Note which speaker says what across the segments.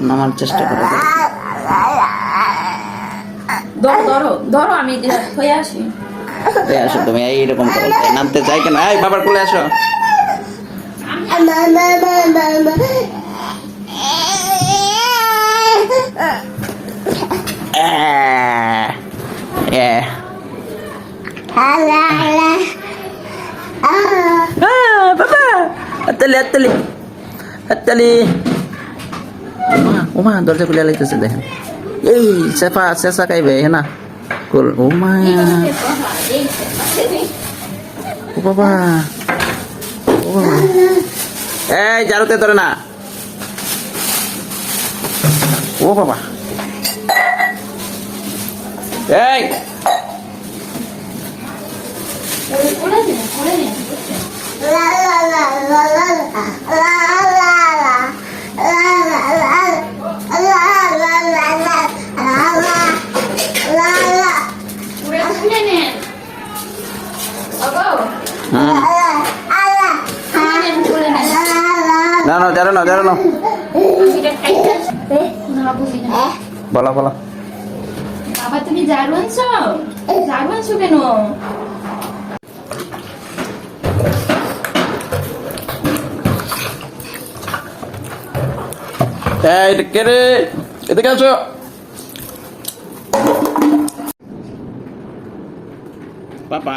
Speaker 1: নামার চেষ্টা করো
Speaker 2: ধরো ধরো ধরো আমি হয়ে আসি
Speaker 1: আসো তুমি এইরকম করো নামতে চাই কেন এই বাবার কোলে আসো। Ah, বাবা হাততালি হাততালি হাততালি ওমা, দরজা খুলে লাইতেছে, দেখেন। এই চেপা চেঁচা খাইবে না? কুল ওমা। ও বাবা ও বাবা। এই জারুতে ধরে না। ও বাবা। এই। না না জানো না জানো না। বলো বলো।
Speaker 2: বাবা তুমি ঝাড়ু আনছো কেন?
Speaker 1: এই কে রে? এদিকে আসো পাপা।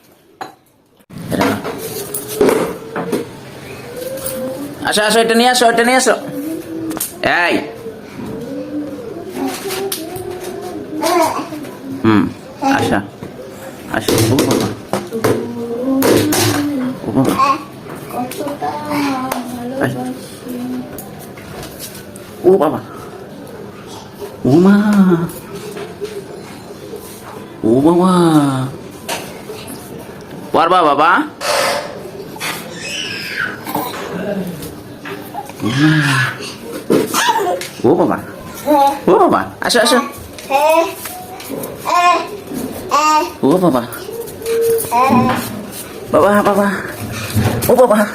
Speaker 1: আসো আসো, এটা নিয়ে আসো, এটা নিয়ে আসো। এই। হুম, আসো আসো
Speaker 2: কতটা ভালোবাসি
Speaker 1: ও, বাবা। ও, মা। ও, বাবা। পারবা বাবা। ও বাবা ও বাবা আসো আসো ও বাবা বাবা বাবা ও বাবা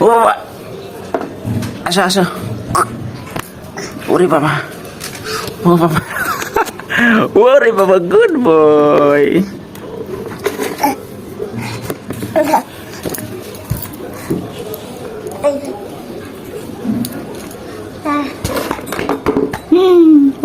Speaker 1: ও বাবা আসো আসো ওরে বাবা ও বাবা ওরে বাবা গুড বয়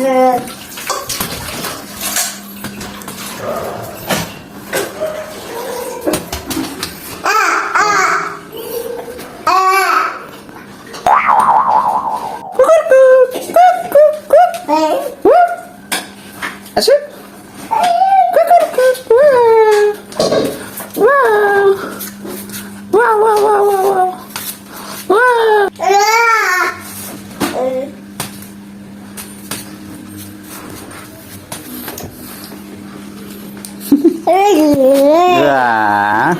Speaker 1: 水 Yeah.